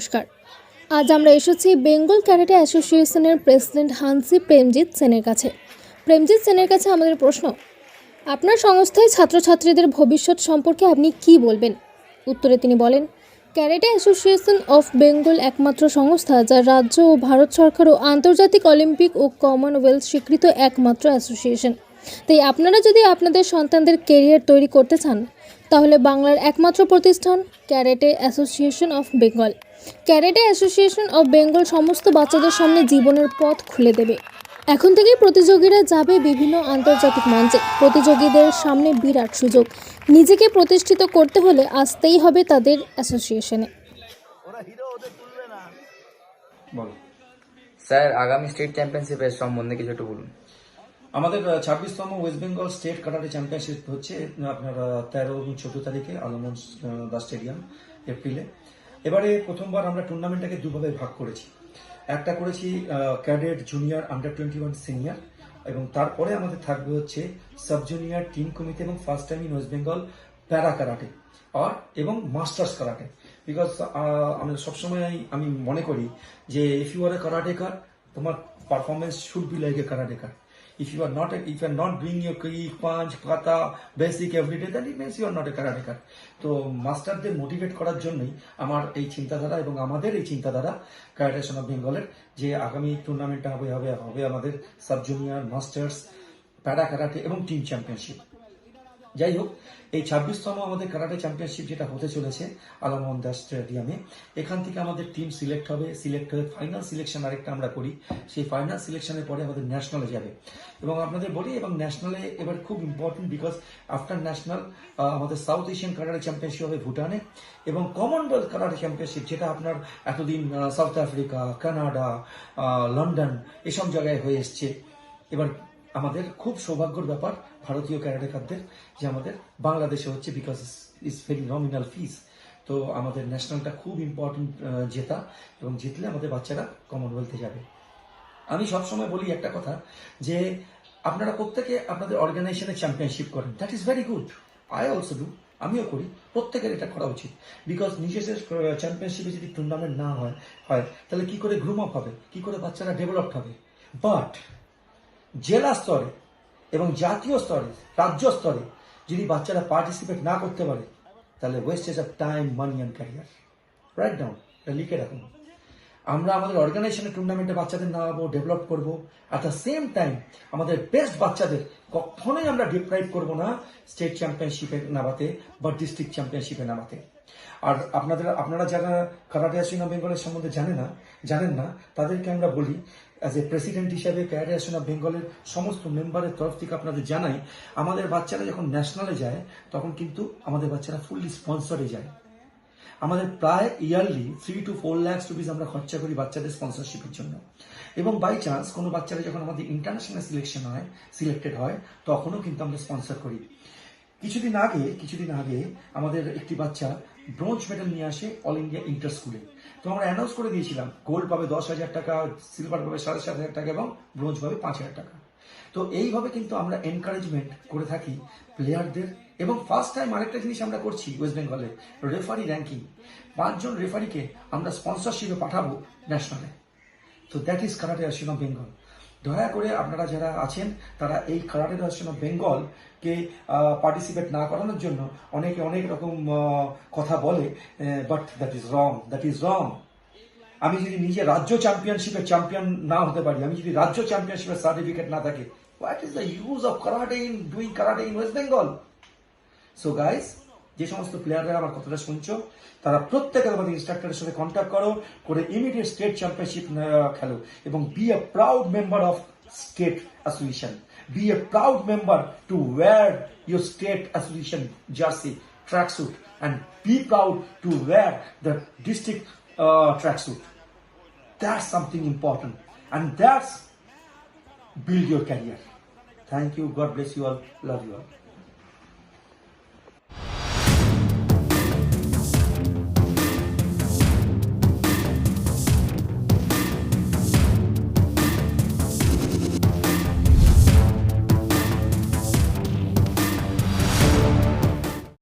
নমস্কার। আজ আমরা এসেছি বেঙ্গল ক্যারেটে অ্যাসোসিয়েশনের প্রেসিডেন্ট হানসি প্রেমজিৎ সেনের কাছে। প্রেমজিৎ সেনের কাছে আমাদের প্রশ্ন, আপনার সংস্থায় ছাত্রছাত্রীদের ভবিষ্যৎ সম্পর্কে আপনি কি বলবেন? উত্তরে তিনি বলেন ক্যারেটে অ্যাসোসিয়েশন অফ বেঙ্গল একমাত্র সংস্থা যা রাজ্য ও ভারত সরকার ও আন্তর্জাতিক অলিম্পিক ও কমনওয়েলথ স্বীকৃত একমাত্র অ্যাসোসিয়েশন। তাই আপনারা যদি আপনাদের সন্তানদের কেরিয়ার তৈরি করতে চান তাহলে বাংলার একমাত্র প্রতিষ্ঠান karate association of Bengal. Karate association of Bengal সমস্ত বাচ্চাদের সামনে জীবনের পথ খুলে দেবে। এখন থেকেই প্রতিযোগীরা যাবে বিভিন্ন আন্তর্জাতিক মঞ্চে। প্রতিযোগীদের সামনে বিরাট সুযোগ। নিজেকে প্রতিষ্ঠিত করতে হলে আসতেই হবে তাদের অ্যাসোসিয়েশনে। স্যার আগামী স্টেট চ্যাম্পিয়নশিপের সম্বন্ধে কিছু একটু বলুন। আমাদের ছাব্বিশতম West Bengal state karate championship হচ্ছে আপনার তেরো এবং চোদ্দ তারিখে আলমন দা স্টেডিয়াম, এপ্রিলে। এবারে প্রথমবার আমরা টুর্নামেন্টটাকে দুভাবে ভাগ করেছি। একটা করেছি cadet junior under twenty one senior এবং তারপরে আমাদের থাকবে হচ্ছে সাব জুনিয়র টিম কমিটি এবং first time in West Bengal para karate আর, এবং মাস্টার্স কারাটে। বিকজ আমি সবসময় আমি মনে করি যে ইফ ইউ আর এ কারাটেকার তোমার performance should be like a karateka if you are not a, if you are not doing your kick, punch, kata, basic every day, then it means you are not a karateka. তো মাস্টারদের motivate করার জন্যই আমার এই চিন্তাধারা এবং আমাদের এই চিন্তাধারা ক্যারাটেশন অফ বেঙ্গলের যে আগামী টুর্নামেন্টটা হবে হবে হবে আমাদের sub junior masters para karate এবং টিম চ্যাম্পিয়নশিপ যাই হোক এই ছাব্বিশতম আমাদের কারাটে চ্যাম্পিয়নশিপ যেটা হতে চলেছে আলামন দাস স্টেডিয়ামে এখান থেকে আমাদের টিম সিলেক্ট হবে সিলেক্ট হয়ে ফাইনাল সিলেকশন আরেকটা আমরা করি। সেই ফাইনাল সিলেকশনের পরে আমাদের ন্যাশনালে যাবে। এবং আপনাদের বলি, এবং ন্যাশনালে এবার খুব ইম্পর্টেন্ট বিকজ আফটার ন্যাশনাল আমাদের সাউথ এশিয়ান কারাটে চ্যাম্পিয়নশিপ হবে ভুটানে। এবং কমনওয়েলথ কারাটে চ্যাম্পিয়নশিপ যেটা আপনার এতদিন সাউথ আফ্রিকা কানাডা লন্ডন, এসব জায়গায় হয়ে এসছে। এবার আমাদের খুব সৌভাগ্যর ব্যাপার ভারতীয় ক্যারাটেকারদের যে আমাদের বাংলাদেশে হচ্ছে because is very nominal fees তো আমাদের ন্যাশনালটা খুব ইম্পর্টেন্ট জেতা এবং জিতলে আমাদের বাচ্চারা কমনওয়েলথে যাবে। আমি সবসময় বলি একটা কথা, যে আপনারা প্রত্যেকে আপনাদের অর্গানাইজেশনে চ্যাম্পিয়নশিপ করেন। That is very good I also do আমিও করি। প্রত্যেকের এটা করা উচিত। বিকজ নিজেদের চ্যাম্পিয়নশিপে যদি টুর্নামেন্ট না হয় হয়, তাহলে কি করে গ্রুম আপ হবে? কি করে বাচ্চারা ডেভেলপড হবে? বাট জেলা স্তরে এবং জাতীয় স্তরে, রাজ্য স্তরে যদি বাচ্চারা পার্টিসিপেট না করতে পারে, তাহলে wastage of time money and career write down এটা লিখে রাখুন। আমরা আমাদের অর্গানাইজেশনের টুর্নামেন্টে বাচ্চাদের নামাবো ডেভেলপ করব অ্যাট দ্য সেম টাইম আমাদের বেস্ট বাচ্চাদের কখনোই আমরা ডিপ্রাইভ করব না স্টেট চ্যাম্পিয়নশিপে নামাতে বা ডিস্ট্রিক্ট চ্যাম্পিয়নশিপে নামাতে। আর আপনাদের, আপনারা যারা কারাটে অ্যাসোসিয়েশন অফ বেঙ্গলের সম্বন্ধে জানে না, জানেন না, তাদেরকে আমরা বলি অ্যাজ এ প্রেসিডেন্ট হিসাবে ক্যারাটে অ্যাসোসিয়েশন অফ বেঙ্গলের সমস্ত মেম্বারের তরফ থেকে আপনাদের জানাই, আমাদের বাচ্চারা যখন ন্যাশনালে যায়, তখন কিন্তু আমাদের বাচ্চারা ফুললি স্পন্সরে যায়। আমাদের প্রায় yearly three two four lakhs rupees আমরা খরচা করি বাচ্চাদের স্পন্সরশিপের জন্য। এবং বাই চান্স কোনো বাচ্চারা যখন আমাদের ইন্টারন্যাশনাল সিলেকশন হয় সিলেক্টেড হয়, তখনও কিন্তু আমরা স্পন্সর করি। কিছুদিন আগে কিছুদিন আগে আমাদের একটি বাচ্চা ব্রোঞ্জ মেডেল নিয়ে আসে অল ইন্ডিয়া ইন্টার স্কুলে। তো আমরা অ্যানাউন্স করে দিয়েছিলাম গোল্ড পাবে দশ হাজার টাকা সিলভার পাবে সাড়ে সাত হাজার টাকা এবং ব্রোঞ্জ পাবে পাঁচ হাজার টাকা। তো এইভাবে কিন্তু আমরা এনকারেজমেন্ট করে থাকি প্লেয়ারদের এবং ফার্স্ট টাইম আরেকটা জিনিস আমরা করছি ওয়েস্ট বেঙ্গলে রেফারি র্যাঙ্কিং পাঁচজন রেফারিকে আমরা স্পন্সরশিপে পাঠাবো ন্যাশনালে তো that is karate of Bengal দয়া করে আপনারা যারা আছেন, তারা এই কারাটে অ্যাসোসিয়েশন অফ বেঙ্গলকে পার্টিসিপেট না করানোর জন্য অনেকে অনেক রকম কথা বলে but that is wrong that is wrong আমি যদি নিজে রাজ্য চ্যাম্পিয়নশিপের চ্যাম্পিয়ন না হতে পারি, আমি যদি রাজ্য চ্যাম্পিয়নশিপের সার্টিফিকেট না থাকে what is the use of karate in doing karate in West Bengal so guys যে সমস্ত প্লেয়াররা আমার কথাটা শুনছো, তারা প্রত্যেকে তোমাদের ইনস্ট্রাক্টরের সাথে কন্ট্যাক্ট করো, করে ইমিডিয়েট স্টেট চ্যাম্পিয়নশিপ খেলো এবং be a proud member of state association be a proud member to wear your state association jersey track suit and be proud to wear the district track suit that's something important and that's build your career thank you God bless you all love you all